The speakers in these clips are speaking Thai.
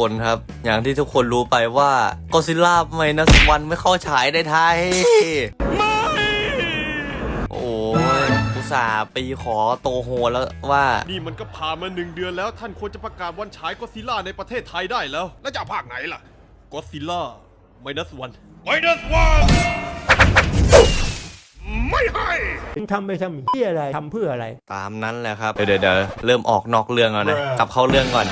คนครับ อย่างที่ทุกคนรู้ไปว่าก็ซิล่าไมนัสวันไม่เข้าฉายในไทยไม่โอ้ยอุตส่าห์ปีขอโตโฮแล้วว่า นี่มันก็ผ่านมาหนึ่งเดือนแล้วท่านควรจะประกาศวันฉายก็ซิล่าในประเทศไทยได้แล้ว แล้วจะเอาภาคไหนล่ะก็ซิล่าไมนัสวันไมนัสวันไม่ให้มึงทำไปทำเหี้ยอะไรทำเพื่ออะไร ตามนั้นแหละครับ เดี๋ยวเดี๋ยวเริ่มออกนอกเรื่องแล้วนะ กลับเข้าเรื่องก่อน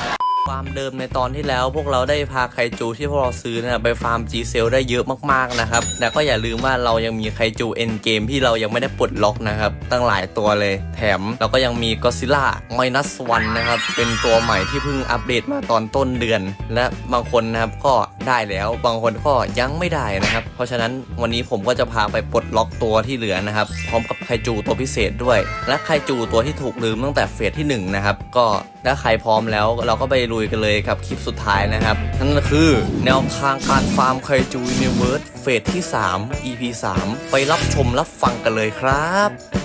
ความเดิมในตอนที่แล้ว พวกเราได้พาไคจูที่พวกเราซื้อนะไปฟาร์ม G เซลได้เยอะมากๆนะครับแต่ก็อย่าลืมว่าเรายังมีไคจูเอ็นเกมที่เรายังไม่ได้ปลดล็อกนะครับตั้งหลายตัวเลย แถมเราก็ยังมีก็ซิล่าไมนัสวันนะครับเป็นตัวใหม่ที่เพิ่งอัปเดตมาตอนต้นเดือน และบางคนนะครับก็ได้แล้วบางคนก็ยังไม่ได้นะครับ เพราะฉะนั้นวันนี้ผมก็จะพาไปปลดล็อกตัวที่เหลือนะครับพร้อมกับไคจูตัวพิเศษด้วย และไคจูตัวที่ถูกลืมตั้งแต่เฟสที่หนึ่งนะครับก็ถ้าใครพร้อมแล้วเราก็ไปลุยกันเลยกับคลิปสุดท้ายนะครับ นั่นก็คือแนวทางการฟาร์มไคจูยูนิเวิร์สเฟสที่ 3 EP 3 ไปรับชมรับฟังกันเลยครับ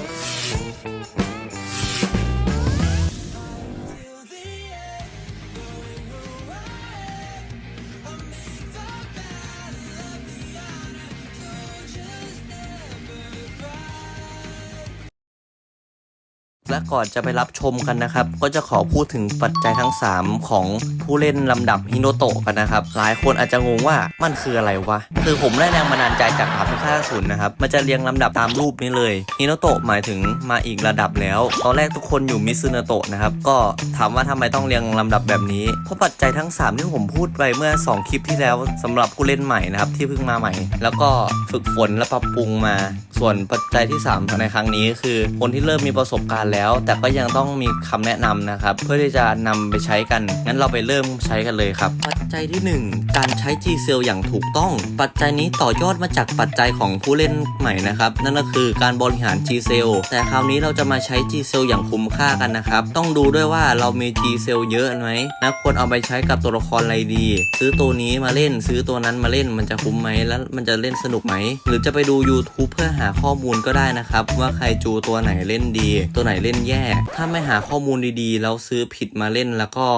และก่อนจะไปรับชมกันนะครับ ก็จะขอพูดถึงปัจจัยทั้ง 3 ของผู้เล่นลำดับฮิโนโตะกันนะครับ หลายคนอาจจะงงว่ามันคืออะไรวะ คือผมได้แรงบันดาลใจจากดาบพิฆาตอสูรนะครับ มันจะเรียงลำดับตามรูปนี้เลยฮิโนโตะหมายถึงมาอีกระดับแล้ว ตอนแรกทุกคนอยู่มิซึนโตะนะครับ ก็ถามว่าทำไมต้องเรียงลำดับแบบนี้ เพราะปัจจัยทั้ง 3 ที่ผมพูดไปเมื่อ 2 คลิปที่แล้วสำหรับผู้เล่นใหม่นะครับที่เพิ่งมาใหม่ แล้วก็ฝึกฝนและปรับปรุงมา ส่วนปัจจัยที่ 3 ในครั้งนี้ คือคนที่เริ่มมีประสบการณ์แล้วแต่ก็ยังต้องมีคำแนะนำนะครับ เพื่อที่จะนำไปใช้กัน งั้นเราไปเริ่มใช้กันเลยครับ ปัจจัยที่ 1 การใช้ G Cell อย่างถูกต้อง ปัจจัยนี้ต่อยอดมาจากปัจจัยของผู้เล่นใหม่นะครับ นั่นก็คือการบริหาร G Cell แต่คราวนี้เราจะมาใช้ G Cell อย่างคุ้มค่ากันนะครับ ต้องดูด้วยว่าเรามี G Cell เยอะไหมนะควรเอาไปใช้กับตัวละครอะไรดี ซื้อตัวนี้มาเล่น ซื้อตัวนั้นมาเล่นมันจะคุ้มไหมแล้วมันจะเล่นสนุกไหมหรือจะไปดู YouTube เพื่อหาข้อมูลก็ได้นะครับ ว่าใครจูตัวไหนเล่นดี ตัวไหนเล่นแย่ ถ้าไม่หาข้อมูลดีๆ แล้วซื้อผิดมา len แล้วก็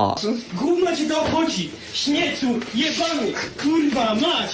Gówno ci to obchodzi! Śmiecu, jebany, kurwa, mać!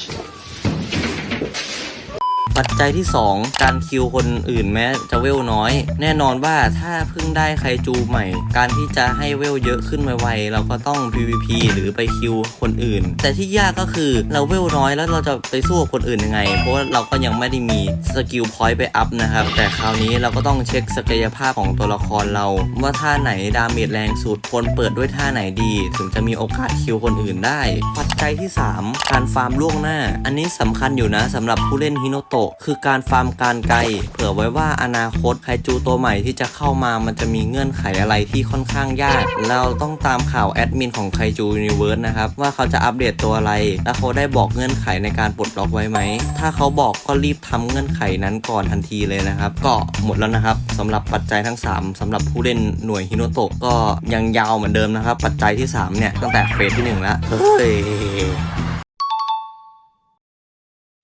ปัจจัยที่ 2 การคิวคนอื่นแม้จะเวลน้อย แน่นอนว่าถ้าเพิ่งได้ใครจูใหม่ การที่จะให้เวลเยอะขึ้นไวๆเราก็ต้อง PVP หรือไปคิวคนอื่น แต่ที่ยากก็คือเราเวลน้อยแล้วเราจะไปสู้กับคนอื่นยังไง เพราะเราก็ยังไม่ได้มีสกิลพอยต์ไปอัพนะครับ แต่คราวนี้เราก็ต้องเช็คศักยภาพของตัวละครเรา ว่าท่าไหนดาเมจแรงสุดควรเปิดด้วยท่าไหนดี ถึงจะมีโอกาสคิวคนอื่นได้ ปัจจัยที่ 3 การฟาร์มล่วงหน้า อันนี้สำคัญอยู่นะสำหรับผู้เล่นฮิโนโตะคือการฟาร์มการไกล เผื่อไว้ว่าอนาคตไคจูตัวใหม่ที่จะเข้ามามันจะมีเงื่อนไขอะไรที่ค่อนข้างยาก เราต้องตามข่าวแอดมินของไคจูยูนิเวิร์สนะครับ ว่าเขาจะอัปเดตตัวอะไร และเขาได้บอกเงื่อนไขในการปลดล็อกไว้ไหม ถ้าเขาบอกก็รีบทำเงื่อนไขนั้นก่อนทันทีเลยนะครับก็หมดแล้วนะครับสำหรับปัจจัยทั้ง 3สำหรับผู้เล่นหน่วยฮิโนโตะก็ยังยาวเหมือนเดิมนะครับ ปัจจัยที่ 3 เนี่ย ตั้งแต่เฟสที่ 1 แล้วเฮ้ย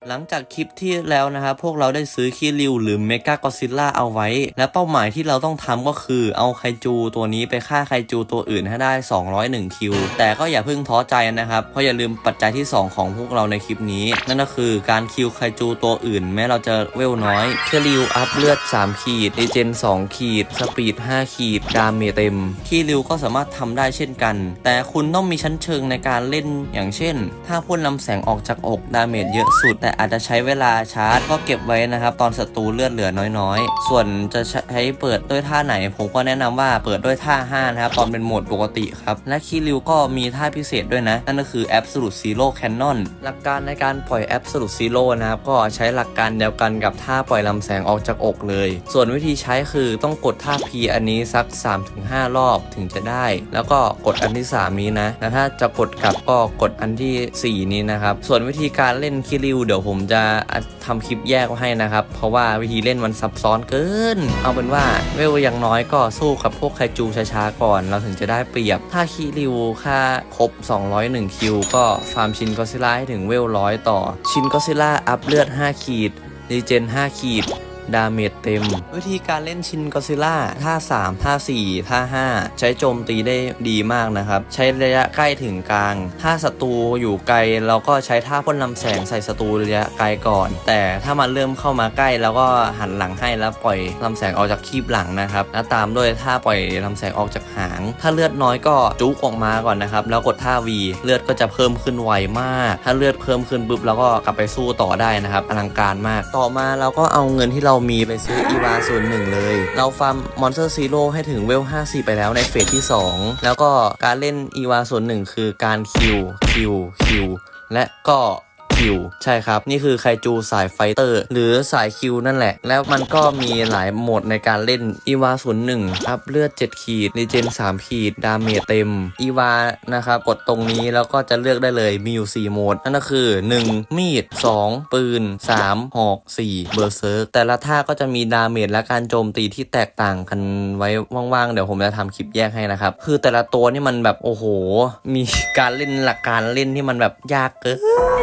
หลังจากคลิปที่แล้วนะครับพวกเราได้ซื้อคีริวหรือเมกากอซิลล่าเอาไว้ และเป้าหมายที่เราต้องทำก็คือเอาไคจูตัวนี้ไปฆ่าไคจูตัวอื่นให้ได้ 201 คิว แต่ก็อย่าเพิ่งท้อใจนะครับ เพราะอย่าลืมปัจจัยที่ 2 ของพวกเราในคลิปนี้ นั่นก็คือการคิวไคจูตัวอื่น แม้เราจะเวลน้อยคีริวอัพเลือด 3 ขีดเอเจน 2 ขีด สปีด 5 ขีดดาเมจเต็มคีริวก็สามารถทำได้เช่นกัน แต่คุณต้องมีชั้นเชิงในการเล่นอย่างเช่น ถ้าพ่นลำแสงออกจากอกดาเมจเยอะสุดแต่อาจจะใช้เวลาชาร์จก็เก็บไว้นะครับ ตอนศัตรูเลือดเหลือน้อยๆ ส่วนจะใช้เปิดด้วยท่าไหน ผมก็แนะนำว่าเปิดด้วยท่า5นะครับตอนเป็นโหมดปกติครับ และคีริวก็มีท่าพิเศษด้วยนะ นั่นก็คือ Absolute Zero Cannon หลักการในการปล่อย Absolute Zero นะครับก็ใช้หลักการเดียวกันกับท่าปล่อยลำแสงออกจากอกเลย ส่วนวิธีใช้คือต้องกดท่า P อันนี้สัก 3-5 รอบถึงจะได้ แล้วก็กดอันที่ 3 นี้นะแล้วถ้าจะกดกลับก็กดอันทีสี่4 นี้นะครับส่วนวิธีการเล่นคิริวเดี๋ยวผมจะทำคลิปแยกไว้ให้นะครับ เพราะว่าวิธีเล่นมันซับซ้อนเกิน เอาเป็นว่าเวลยังน้อยก็สู้กับพวกไคจูช้าๆก่อน เราถึงจะได้เปรียบ ถ้าคิริวค่าครบ 201 คิว ก็ฟาร์มชินก็ซิล่าให้ถึงเวลร้อยต่อ ชินก็ซิล่าอัพเลือด 5 ขีดรีเจน 5 ขีด ดาเมจเต็ม วิธีการเล่นชินกอซิล่าท่า3ท่า4ท่า5 ใช้โจมตีได้ดีมากนะครับ ใช้ระยะใกล้ถึงกลาง ถ้าศัตรูอยู่ไกลเราก็ใช้ท่าพ่นลำแสงใส่ศัตรูระยะไกลก่อน แต่ถ้ามันเริ่มเข้ามาใกล้แล้วก็หันหลังให้แล้วปล่อยลำแสงออกจากคีบหลังนะครับแล้วตามด้วยท่าปล่อยลำแสงออกจากหาง ถ้าเลือดน้อยก็จุกออกมาก่อนนะครับ แล้วกดท่า V เลือดก็จะเพิ่มขึ้นไวมาก ถ้าเลือดเพิ่มขึ้นปุ๊บเราก็กลับไปสู้ต่อได้นะครับอลังการมาก ต่อมาเราก็เอาเงินที่เรามีไปซื้ออีวาส่วนหนึ่งเลย เราฟาร์มมอนสเตอร์ซีโร่ให้ถึงเวล 50 ไปแล้วในเฟสที่ 2 แล้วก็การเล่นอีวาส่วนหนึ่งคือการคิวคิวคิวและก็ คิวใช่ครับ นี่คือไคจูสายไฟเตอร์ หรือสายคิวนั่นแหละ แล้วมันก็มีหลายโหมดในการเล่นอีวาศูนย์หนึ่งอัพเลือด 7 ขีดรีเจน 3 ขีด ดาเมจเต็มอีวานะครับกดตรงนี้แล้วก็จะเลือกได้เลยมีอยู่ 4 โหมด นั่นก็คือ 1 มีด 2 ปืน 3 หอก 4 เบอร์เซิร์กแต่ละท่าก็จะมีดาเมจและการโจมตีที่แตกต่างกันไว้ว่างๆ เดี๋ยวผมจะทำคลิปแยกให้นะครับ คือแต่ละตัวนี่มันแบบโอ้โห มีการเล่นหลักการเล่นที่มันแบบยากเกิ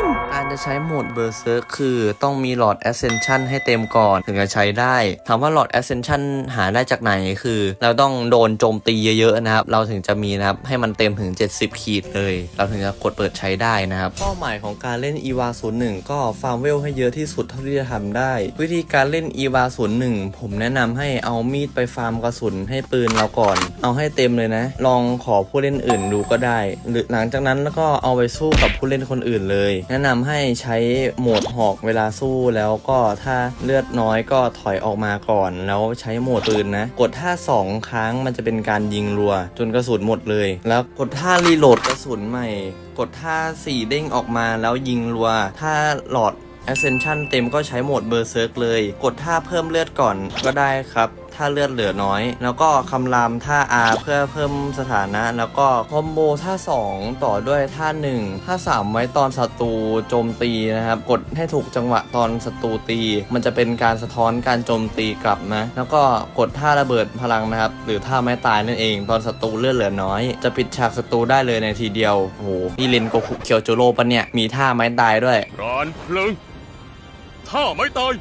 นการจะใช้โหมดเบอร์เซิร์คือต้องมีหลอด Ascension ให้เต็มก่อนถึงจะใช้ได้ ถามว่าหลอด Ascension หาได้จากไหนคือ เราต้องโดนโจมตีเยอะๆนะครับ เราถึงจะมีนะครับ ให้มันเต็มถึง 70 ขีดเลย เราถึงจะกดเปิดใช้ได้นะครับ เป้าหมายของการเล่น EVA 01ก็ฟาร์มเวลให้เยอะที่สุดเท่าที่จะทำได้ วิธีการเล่น EVA 01ผมแนะนำให้เอามีดไปฟาร์มกระสุนให้ปืนเราก่อน เอาให้เต็มเลยนะ ลองขอผู้เล่นอื่นดูก็ได้ หรือหลังจากนั้นแล้วก็เอาไปสู้กับผู้เล่นคนอื่นเลย แนะนำให้ใช้โหมดหอกเวลาสู้แล้วก็ถ้าเลือดน้อยก็ถอยออกมาก่อน แล้วใช้โหมดปืนนะ กดท่า 2 ครั้งมันจะเป็นการยิงรัว จนกระสุนหมดเลย แล้วกดท่ารีโหลดกระสุนใหม่ กดท่า 4 เด้งออกมาแล้วยิงรัว ถ้าหลอด Ascension เต็มก็ใช้โหมดเบอร์เซิร์กเลย กดท่าเพิ่มเลือดก่อนก็ได้ครับ ถ้าเลือดเหลือน้อย แล้วก็คำรามท่า R เพื่อเพิ่มสถานะ แล้วก็คอมโบท่า 2 ต่อด้วยท่า 1 ท่า 3 ไว้ตอนศัตรูโจมตีนะครับ กดให้ถูกจังหวะตอนศัตรูตี มันจะเป็นการสะท้อนการโจมตีกลับนะ แล้วก็กดท่าระเบิดพลังนะครับ หรือท่าไม้ตายนั่นเอง ตอนศัตรูเลือดเหลือน้อย จะปิดฉากศัตรูได้เลยในทีเดียวโหนี่เลนโกคุเคียวโจโร่ปะเนี่ย มีท่าไม้ตายด้วยรานเพลิงถ้าไม่ตาย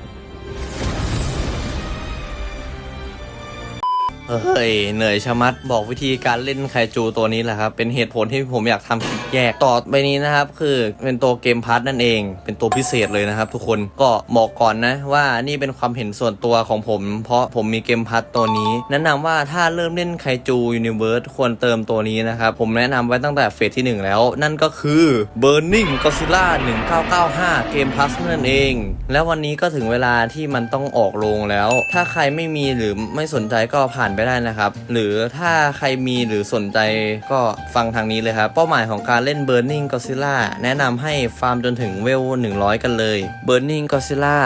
เฮ้ยเหนื่อยชะมัดบอกวิธีการเล่นไคจูตัวนี้แหละครับ เป็นเหตุผลที่ผมอยากทำคลิปแยกต่อไปนี้นะครับ คือเป็นตัวเกมพาร์ทนั่นเอง เป็นตัวพิเศษเลยนะครับ ทุกคนก็บอกก่อนนะว่านี่เป็นความเห็นส่วนตัวของผม เพราะผมมีเกมพาร์ทตัวนี้ แนะนำว่าถ้าเริ่มเล่นไคจูยูนิเวิร์สควรเติมตัวนี้นะครับ ผมแนะนำไว้ตั้งแต่เฟสที่ 1 แล้ว นั่นก็คือ Burning Godzilla 1995 เกมพาร์ทนั่นเอง แล้ววันนี้ก็ถึงเวลาที่มันต้องออกโรงแล้ว ถ้าใครไม่มีหรือไม่สนใจก็ผ่านไปได้นะครับ หรือถ้าใครมีหรือสนใจก็ฟังทางนี้เลยครับ เป้าหมายของการเล่น Burning Godzilla แนะนำให้ฟาร์มจนถึงเวล 100 กันเลย Burning Godzilla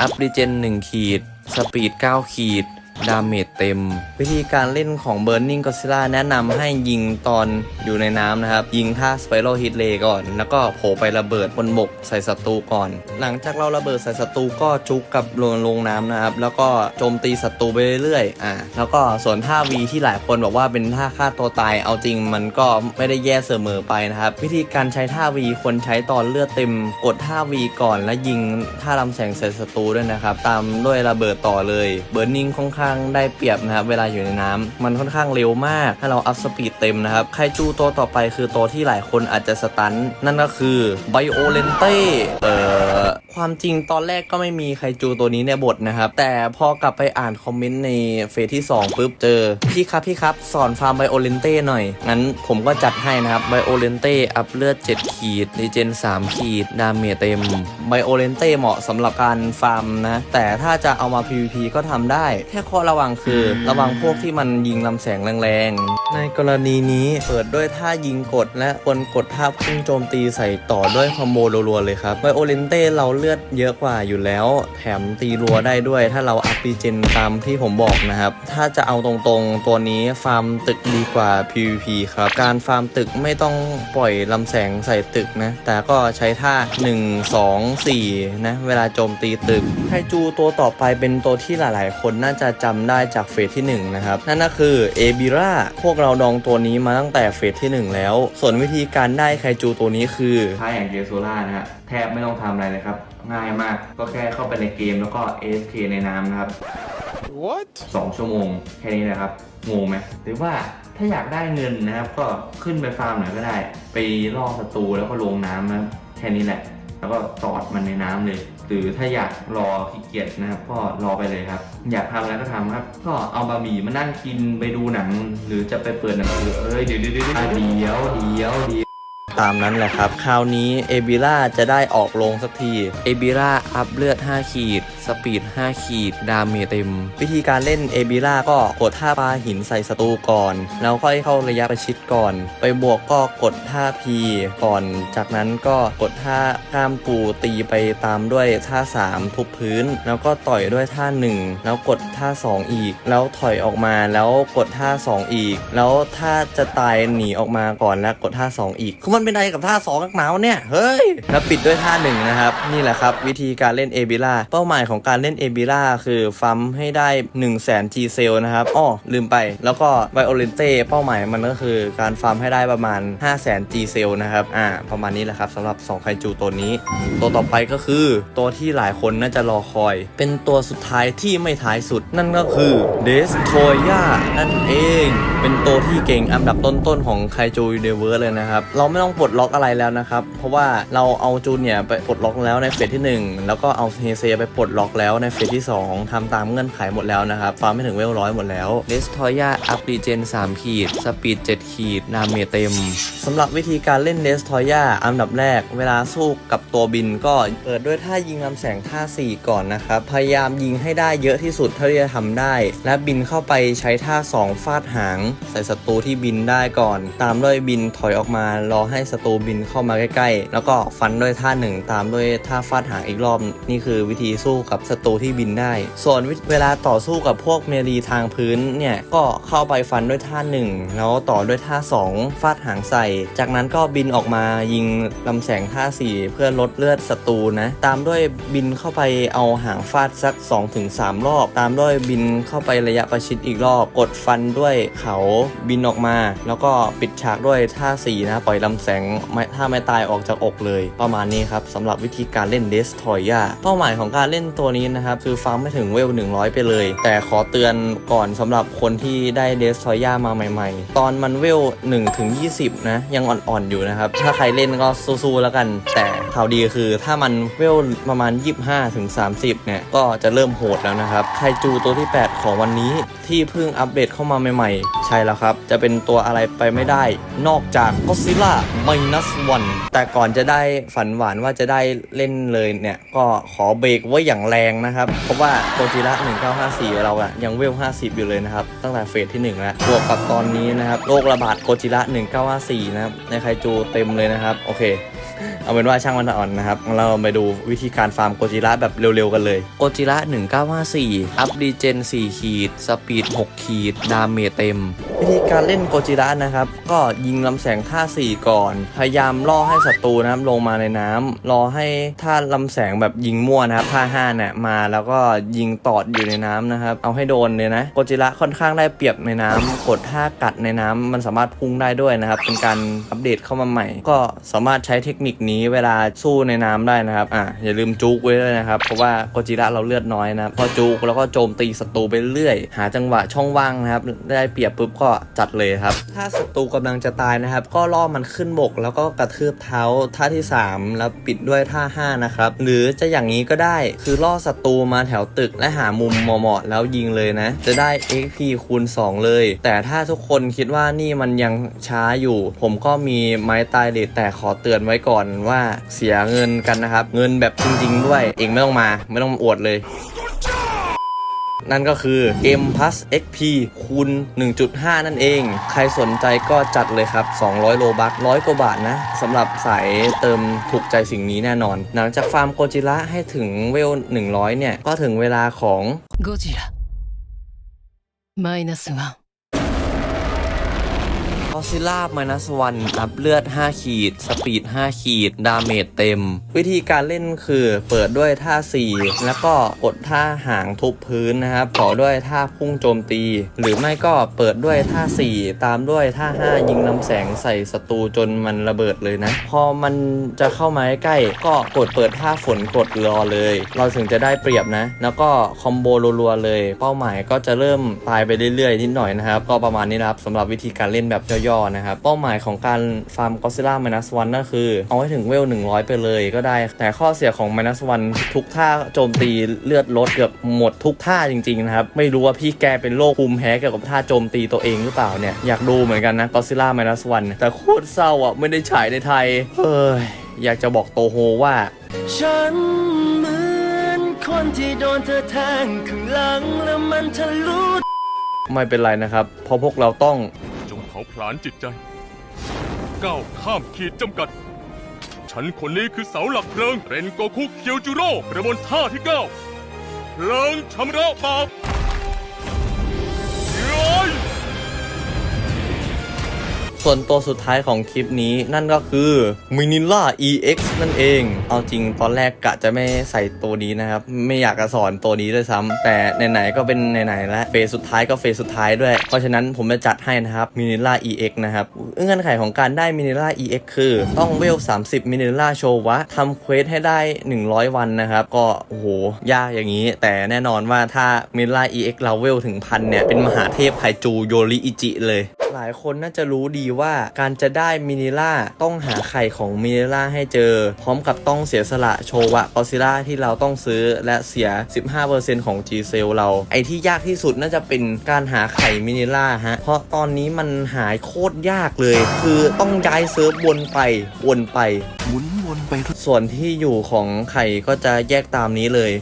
อัพรีเจน1ขีด สปีด 9 ขีด ดาเมจเต็ม วิธีการเล่นของ Burning Godzilla แนะนำให้ยิงตอนอยู่ในน้ำนะครับ ยิงท่า Spiral Hit Ray ก่อน แล้วก็โผล่ไประเบิดบนบกใส่ศัตรูก่อน หลังจากเราระเบิดใส่ศัตรูก็จุกกับลงลงน้ำนะครับ แล้วก็โจมตีศัตรูไปเรื่อยๆอ่าแล้วก็ส่วนท่า V ที่หลายคนบอกว่าเป็นท่าฆ่าตัวตายเอาจริงมันก็ไม่ได้แย่เสมอไปนะครับ วิธีการใช้ท่า V ควรใช้ตอนเลือดเต็มกดท่า V ก่อน แล้วยิงท่าลำแสงใส่ศัตรูด้วยนะครับตามด้วยระเบิดต่อเลยเบิร์นิงค่อนข้างได้เปรียบนะครับเวลาอยู่ในน้ำมันค่อนข้างเร็วมาก ถ้าเราอัพสปีดเต็มนะครับไคจูตัวต่อไปคือตัวที่หลายคนอาจจะสตัน นั่นก็คือไบโอเลนเต้เอ่อความจริงตอนแรกก็ไม่มีไคจูตัวนี้ในบทนะครับ แต่พอกลับไปอ่านคอมเมนต์ในเฟสที่ 2ปุ๊บเจอ พี่ครับพี่ครับ สอนฟาร์มไบโอเลนเต้หน่อย งั้นผมก็จัดให้นะครับไบโอเลนเต้อัพเลือด 7 ขีดรีเจน 3 ขีด ดาเมจเต็มไบโอเลนเต้เหมาะสำหรับการฟาร์มนะ แต่ถ้าจะเอามา PVP ก็ทำได้แค่ข้อระวังคือ ระวังพวกที่มันยิงลำแสงแรงๆ ในกรณีนี้เปิดด้วยท่ายิงกด และควรกดท่าพุ่งโจมตีใส่ต่อด้วยคอมโบรัวๆเลยครับไบโอเลนเต้เราเลือดเยอะกว่าอยู่แล้ว แถมตีรัวได้ด้วย ถ้าเราอัพปีเจนตามที่ผมบอกนะครับ ถ้าจะเอาตรงๆ ตัวนี้ฟาร์มตึกดีกว่า PVP ครับ การฟาร์มตึกไม่ต้องปล่อยลำแสงใส่ตึกนะ แต่ก็ใช้ท่า 1 2 4 นะ เวลาโจมตีตึกไคจูตัวต่อไปเป็นตัวที่หลายๆ คนน่าจะจำได้จากเฟสที่1นะครับนั่นก็คือเอบิราพวกเราดองตัวนี้มาตั้งแต่เฟสที่ 1 แล้ว ส่วนวิธีการได้ไคจูตัวนี้คือถ้าอย่างเกโซล่านะฮะแทบไม่ต้องทำอะไรเลยครับ ง่ายมากก็แค่เข้าไปในเกมแล้วก็ AFK ในน้ำนะครับ What 2 ชั่วโมงแค่นี้นะครับงงไหมหรือว่าถ้าอยากได้เงินนะครับ ก็ขึ้นไปฟาร์มหน่อยก็ได้ ไปล่อศัตรูแล้วก็ลงน้ำนะครับแค่นี้แหละ แล้วก็ตอดมันในน้ำเลย หรือถ้าอยากรอขี้เกียจนะครับก็รอไปเลยครับ อยากทำอะไรก็ทำครับ ก็เอาบะหมี่มานั่งกินไปดูหนัง หรือจะไปเปิดหนังสือเอ้ยเดี๋ยวเดี๋ยวเดี๋ยวเดี๋ยวเดี๋ยวเดี๋ยวเดี๋ยวตามนั้นแหละครับ คราวนี้เอบิล่าจะได้ออกลงสักทีเอบิล่าอัพเลือด 5 ขีด สปีด 5 ขีด ดาเมจเต็ม วิธีการเล่นเอบิล่าก็กดท่าปาหินใส่ศัตรูก่อน แล้วค่อยเข้าระยะประชิดก่อน ไปบวกก็กดท่า P ก่อน จากนั้นก็กดท่ากล้ามปูตีไปตามด้วยท่า 3 ทุบพื้น แล้วก็ต่อยด้วยท่า 1 แล้วกดท่า 2 อีก แล้วถอยออกมาแล้วกดท่า 2 อีก แล้วถ้าจะตายหนีออกมาก่อนแล้วกดท่า 2 อีกคือมันเป็นอะไรกับท่า2นักหนาวเนี่ยเฮ้ยแล้วปิดด้วยท่า1นะครับนี่แหละครับวิธีการเล่นเอบิล่าเป้าหมายของการเล่นเอบิล่าคือฟัมให้ได้ 1 0 0 0 0แสน G เซลนะครับอ้อลืมไป แล้วก็ไวโอเลนเต้เป้าหมายมันก็คือการฟัมให้ได้ประมาณ 5 0 0แสน G เซลนะครับอ่าประมาณนี้แหละครับสำหรับ 2 ไคจูตัวนี้ ตัวต่อไปก็คือตัวที่หลายคนน่าจะรอคอย เป็นตัวสุดท้ายที่ไม่ท้ายสุด นั่นก็คือเดสโทย่านั่นเอง เป็นตัวที่เก่งอันดับต้นๆของไคจูยูนิเวิร์สเลยนะครับ เราไม่ต้องปลดล็อกอะไรแล้วนะครับ เพราะว่าเราเอาจูเนียไปปลดล็อกแล้วในเฟสที่ 1 แล้วก็เอาเฮเซไปปลดล็อกแล้วในเฟสที่ 2ทำตามเงื่อนไขหมดแล้วนะครับ ฟาร์มไม่ถึงเวลร้อยหมดแล้วเดสทอยาอัพรีเจน3ขีด สปีด 7 ขีดดาเมเต็มสำหรับวิธีการเล่นเดสทอยาอันดับแรก เวลาสู้กับตัวบินก็เปิดด้วยท่ายิงลำแสงท่า 4 ก่อนนะครับ พยายามยิงให้ได้เยอะที่สุดเท่าที่จะทำได้ และบินเข้าไปใช้ท่า 2 ฟาดหาง ใส่ศัตรูที่บินได้ก่อน ตามด้วยบินถอยออกมารอให้ศัตรูบินเข้ามาใกล้ๆ แล้วก็ฟันด้วยท่าหนึ่งตามด้วยท่าฟาดหางอีกรอบ นี่คือวิธีสู้กับศัตรูที่บินได้ ส่วนวเวลาต่อสู้กับพวกเมลีทางพื้นเนี่ยก็เข้าไปฟันด้วยท่าหนึ่งแล้วต่อด้วยท่า 2 ฟาดหางใส่ จากนั้นก็บินออกมายิงลำแสงท่า 4 เพื่อลดเลือดศัตรูนะ ตามด้วยบินเข้าไปเอาหางฟาดสัก 2-3 รอบ ตามด้วยบินเข้าไประยะประชิดอีกรอบ กดฟันด้วยเขาบินออกมา แล้วก็ปิดฉากด้วยท่า 4 นะ ปล่อยลำแสงท่าไม่ตายออกจากอกเลย ประมาณนี้ครับสำหรับวิธีการเล่นเดสทอยาเป้าหมายของการเล่นตัวนี้นะครับ คือฟาร์มไม่ถึงเวล 100 ไปเลย แต่ขอเตือนก่อนสำหรับคนที่ได้เดสทอยามาใหม่ๆ ตอนมันเวล1ถึง20 นะ ยังอ่อนๆอยู่นะครับ ถ้าใครเล่นก็สู้ๆแล้วกัน แต่ข่าวดีคือถ้ามันเวลประมาณ 25ถึง30 เนี่ย ก็จะเริ่มโหดแล้วนะครับไคจูตัวที่ 8 ของวันนี้ที่เพิ่งอัปเดตเข้ามาใหม่ๆ ใช่แล้วครับ จะเป็นตัวอะไรไปไม่ได้ นอกจากก็ซิล่า minus one แต่ก่อนจะได้ฝันหวานว่าจะได้เล่นเลยเนี่ย ก็ขอเบรกไว้อย่างแรงนะครับ เพราะว่าโกจิระ1954 เราอะยังเวล 50 อยู่เลยนะครับ ตั้งแต่เฟสที่ 1 แล้วบวกกับตอนนี้นะครับโรคระบาดโกจิระ1954 นะครับ ในไคจูเต็มเลยนะครับ โอเค เอาเป็นว่าช่างมันอ่อนนะครับ เราไปดูวิธีการฟาร์มโกจิระแบบเร็วๆกันเลยโกจิระ1954 อัพดีเจน 4 ขีด สปีด 6 ขีด ดาเมจเต็ม ธีการเล่นโกจิระนะครับ ก็ยิงลำแสงท่า 4 ก่อน พยายามล่อให้ศัตรูนะครับลงมาในน้ำรอให้ท่าลำแสงแบบยิงมั่วนะครับท่า5เนี่ยมาแล้วก็ยิงตอดอยู่ในน้ำนะครับ เอาให้โดนเลยนะโกจิระค่อนข้างได้เปรียบในน้ำกดท่ากัดในน้ำมันสามารถพุ่งได้ด้วยนะครับ เป็นการอัปเดตเข้ามาใหม่ ก็สามารถใช้เทคนิคนี้เวลาสู้ในน้ำได้นะครับอะอย่าลืมจุกไว้ด้วยนะครับ เพราะว่าโกจิระเราเลือดน้อยนะครับพอจุกแล้วก็โจมตีศัตรูไปเรื่อย หาจังหวะช่องว่างนะครับ ได้เปรียบปุ๊บก็จัดเลยครับ ถ้าศัตรูกำลังจะตายนะครับ ก็ล่อมันขึ้นบก แล้วก็กระทืบเท้าท่าที่ 3 แล้วปิดด้วยท่า 5 นะครับ หรือจะอย่างนี้ก็ได้คือล่อศัตรูมาแถวตึกและหามุมเหมาะๆแล้วยิงเลยนะ จะได้ XP คูณ 2 เลย แต่ถ้าทุกคนคิดว่านี่มันยังช้าอยู่ ผมก็มีไม้ตายเลทแต่ขอเตือนไว้ก่อนว่าเสียเงินกันนะครับ เงินแบบจริง ๆ ด้วย เองไม่ต้องมา ไม่ต้องมาอวดเลย นั่นก็คือ Game Plus XP คูณ 1.5 นั่นเอง ใครสนใจก็จัดเลยครับ 200 โลบัคร้อยกว่าบาทนะสำหรับสายเติมถูกใจสิ่งนี้แน่นอน หลังจากฟาร์มโกจิระให้ถึงเวล 100 เนี่ย ก็ถึงเวลาของ ゴジラマイナスワン ก็ อซิล่ามานัสวันอัพเลือด 5 ขีด สปีด 5 ขีด ดาเมจเต็ม วิธีการเล่นคือเปิดด้วยท่า 4 แล้วก็กดท่าหางทุบพื้นนะครับต่อด้วยท่าพุ่งโจมตี หรือไม่ก็เปิดด้วยท่า 4 ตามด้วยท่า 5 ยิงลำแสงใส่ศัตรูจนมันระเบิดเลยนะ พอมันจะเข้ามาใกล้ก็กดเปิดท่าฝนกดรอเลย เราถึงจะได้เปรียบนะ แล้วก็คอมโบรัวๆเลย เป้าหมายก็จะเริ่มตายไปเรื่อยๆนิดหน่อยนะครับ ก็ประมาณนี้นะครับสำหรับวิธีการเล่นแบบย่อๆนะครับ เป้าหมายของการฟาร์มก็ซิล่า minus 1ก็คือ เอาให้ถึงเวล 100 ไปเลยก็ได้ แต่ข้อเสียของ minus 1ทุกท่าโจมตีเลือดลดเกือบหมดทุกท่าจริงๆนะครับ ไม่รู้ว่าพี่แกเป็นโรคภูมิแพ้เกี่ยวกับท่าโจมตีตัวเองหรือเปล่าเนี่ย อยากดูเหมือนกันนะก็ซิล่า minus 1แต่โคตรเศร้าอะไม่ได้ฉายในไทยเอ้ยอยากจะบอกโตโฮว่า ฉันเหมือนคนที่โดนเธอแทงข้างหลังแล้วมันทะลุไม่เป็นไรนะครับ เพราะพวกเราต้องจงเผาผลาญจิตใจ ก้าวข้ามขีดจำกัด ฉันคนนี้คือเสาหลักเพลิงเรนโกคุเคียวจูโร่กระบวนท่าที่เก้าเพลิงชำระบาป ส่วนตัวสุดท้ายของคลิปนี้นั่นก็คือมินิล่า EX นั่นเอง เอาจริงตอนแรกกะจะไม่ใส่ตัวนี้นะครับ ไม่อยากจะสอนตัวนี้ด้วยซ้ำแต่ไหนๆก็เป็นไหนๆแล้วเฟสสุดท้ายก็เฟสสุดท้ายด้วย เพราะฉะนั้นผมจะจัดให้นะครับมินิล่า EX นะครับเงื่อนไขของการได้มินิล่า EX คือ ต้องเวล 30มินิล่าโชวะทำเควสให้ได้ 100 วันนะครับ ก็โอ้โหยากอย่างนี้ แต่แน่นอนว่าถ้ามินิล่า EX เราเวลถึงพันเนี่ยเป็นมหาเทพไคจูโยริอิจิเลย หลายคนน่าจะรู้ดีว่าการจะได้มินิล่าต้องหาไข่ของมินิล่าให้เจอ พร้อมกับต้องเสียสละโชวะกอซิล่าที่เราต้องซื้อและเสีย 15%ของ G เซลเราไอที่ยากที่สุดน่าจะเป็นการหาไข่มินิล่าฮะ เพราะตอนนี้มันหายโคตรยากเลย คือต้องย้ายเซิร์ฟวนไปวนไปหมุนวนไปทุกส่วนที่อยู่ของไข่ก็จะแยกตามนี้เลย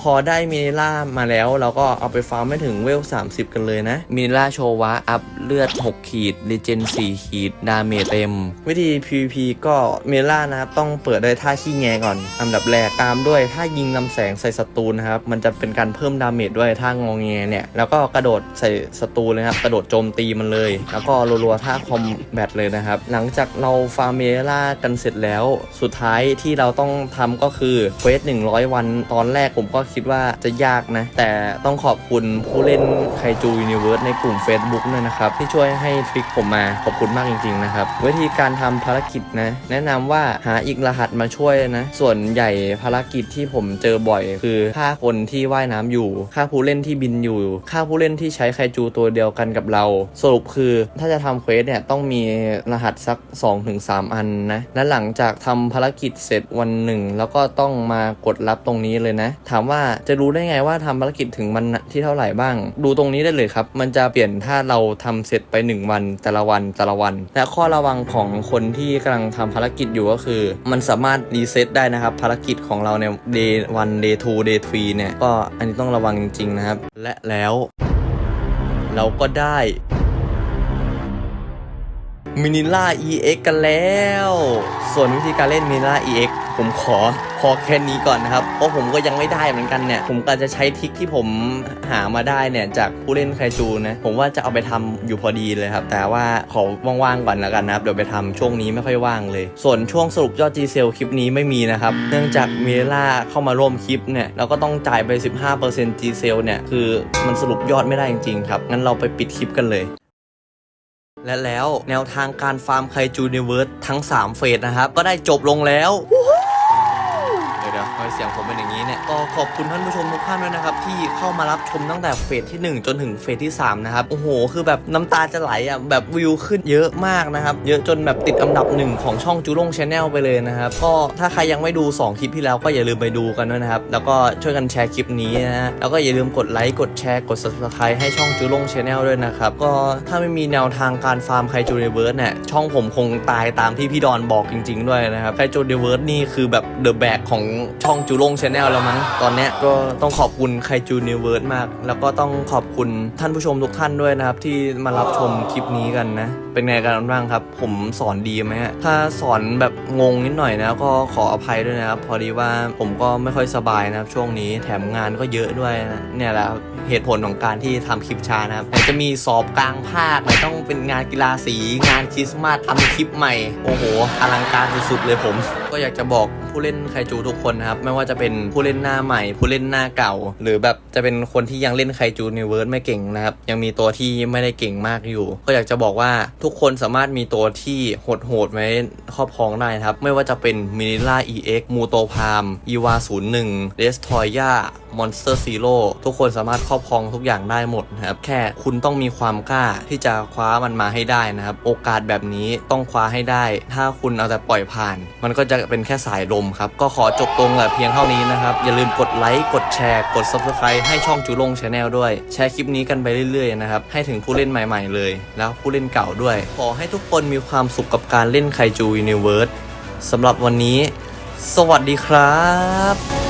พอได้มินิล่ามาแล้วเราก็เอาไปฟาร์มให้ถึงเวล 30 กันเลยนะ มินิล่าโชวะ อัพเลือด 6 ขีดเลเจน 4 ขีด ดาเมจเต็ม วิธี PVP ก็มินิล่านะครับ ต้องเปิดด้วยท่าขี้แงก่อน อันดับแรกตามด้วยท่ายิงลำแสงใส่ศัตรูนะครับ มันจะเป็นการเพิ่มดาเมจด้วยท่างองแงเนี่ย แล้วก็กระโดดใส่ศัตรูเลยครับกระโดดโจมตีมันเลย แล้วก็รัวๆท่าคอมแบทเลยนะครับหลังจากเราฟาร์มมินิล่ากันเสร็จแล้ว สุดท้ายที่เราต้องทำก็คือเควส100 วันตอนแรกผมก็คิดว่าจะยากนะ แต่ต้องขอบคุณผู้เล่นไคจูยูนิเวิร์สในกลุ่ม Facebook ด้วยนะครับ ที่ช่วยให้ทริกผมมา ขอบคุณมากจริง ๆ นะครับ วิธีการทำภารกิจนะ แนะนำว่าหาอีกรหัสมาช่วยนะ ส่วนใหญ่ภารกิจที่ผมเจอบ่อย คือฆ่าคนที่ว่ายน้ำอยู่ฆ่าผู้เล่นที่บินอยู่ฆ่าผู้เล่นที่ใช้ไคจูตัวเดียวกันกับเรา สรุปคือถ้าจะทำเควสเนี่ยต้องมีรหัสสัก 2-3 อันนะและหลังจากทำภารกิจเสร็จวันหนึ่ง แล้วก็ต้องมากดรับตรงนี้เลยนะ ถามว่าจะรู้ได้ไงว่าทำภารกิจถึงวันที่เท่าไหร่บ้าง ดูตรงนี้ได้เลยครับ มันจะเปลี่ยนถ้าเราทำเสร็จไป 1 วันแต่ละวันแต่ละวัน และข้อระวังของคนที่กำลังทำภารกิจอยู่ก็คือ มันสามารถรีเซ็ตได้นะครับ ภารกิจของเราใน day 1 day 2 day 3เนี่ยก็อันนี้ต้องระวังจริงๆนะครับ และแล้ว เราก็ได้ มินิล่า EX กันแล้ว ส่วนวิธีการเล่นมินิล่า EX ผมขอพอแค่นี้ก่อนนะครับ เพราะผมก็ยังไม่ได้เหมือนกันเนี่ย ผมก็จะใช้ทริคที่ผมหามาได้เนี่ย จากผู้เล่นไคจูนะ ผมว่าจะเอาไปทำอยู่พอดีเลยครับ แต่ว่าขอว่างๆก่อนแล้วกันนะครับ เดี๋ยวไปทำช่วงนี้ไม่ค่อยว่างเลย ส่วนช่วงสรุปยอด G เซลคลิปนี้ไม่มีนะครับ เนื่องจากมินิล่าเข้ามาร่วมคลิปเนี่ยเราก็ต้องจ่ายไป 15% G เซลเนี่ย คือมันสรุปยอดไม่ได้จริงๆครับ งั้นเราไปปิดคลิปกันเลย และแล้วแนวทางการฟาร์มไคจูนิเวิร์สทั้ง 3 เฟสนะครับ ก็ได้จบลงแล้ว เดี๋ยวเดี๋ยวทำไมเสียงผมเป็นอย่างนี้เนี่ยก็ขอบคุณท่านผู้ชมทุกท่านด้วยนะครับที่เข้ามารับชมตั้งแต่เฟสที่ 1 จนถึงเฟสที่3นะครับโอ้โห คือแบบน้ำตาจะไหลอะแบบวิวขึ้นเยอะมากนะครับเยอะจนแบบติดอันดับหนึ่งของช่องจูลงชาแนลไปเลยนะครับก็ถ้าใครยังไม่ดู 2 คลิปที่แล้วก็อย่าลืมไปดูกันด้วยนะครับแล้วก็ช่วยกันแชร์คลิปนี้นะแล้วก็อย่าลืมกดไลค์กดแชร์กด subscribe ให้ช่องจูลงชาแนลด้วยนะครับก็ถ้าไม่มีแนวทางการฟาร์มไคจูนิเวิร์สเนี่ยช่องผมคงตายตามที่พี่ดอนบอกจริง ๆ ด้วยนะครับไคจูนิเวิร์สนี่คือแบบเดอะแบกของช่องจูลงชาแนลแล้วมั้งตอนเนี้ยก็ต้องขอบคุณไคจูนิเวิร์สมาก แล้วก็ต้องขอบคุณท่านผู้ชมทุกท่านด้วยนะครับ ที่มารับชมคลิปนี้กันนะ เป็นไงกันบ้างครับ ผมสอนดีไหมฮะถ้าสอนแบบงงนิดหน่อยนะก็ขออภัยด้วยนะครับ พอดีว่าผมก็ไม่ค่อยสบายนะครับ ช่วงนี้แถมงานก็เยอะด้วยนะเนี่ยแหละเหตุผลของการที่ทำคลิปช้านะครับจะมีสอบกลางภาคต้องเป็นงานกีฬาสีงานคริสต์มาสทำคลิปใหม่ โอ้โหอลังการสุดๆเลยผม ก็อยากจะบอก ผู้เล่นไคจูทุกคนนะครับไม่ว่าจะเป็นผู้เล่นหน้าใหม่ ผู้เล่นหน้าเก่า หรือแบบจะเป็นคนที่ยังเล่นไคจูในเวิร์สไม่เก่งนะครับยังมีตัวที่ไม่ได้เก่งมากอยู่ ก็อยากจะบอกว่าทุกคนสามารถมีตัวที่โหดๆไว้ครอบครองได้นะครับไม่ว่าจะเป็นมินิล่า EX มูโตพามอีวา01เดสทอยยา มอนสเตอร์ซีโร่ทุกคนสามารถครอบครองทุกอย่างได้หมดนะครับแค่คุณต้องมีความกล้าที่จะคว้ามันมาให้ได้นะครับโอกาสแบบนี้ต้องคว้าให้ได้ ถ้าคุณเอาแต่ปล่อยผ่าน มันก็จะเป็นแค่สายลมครับก็ขอจบตรงแต่เพียงเท่านี้นะครับอย่าลืมกดไลค์กดแชร์กด Subscribe ให้ช่องจูลงชาแนลด้วย แชร์คลิปนี้กันไปเรื่อยๆนะครับให้ถึงผู้เล่นใหม่ ๆ เลย แล้วผู้เล่นเก่าด้วย ขอให้ทุกคนมีความสุขกับการเล่นไคจูยูนิเวิร์สสำหรับวันนี้ สวัสดีครับ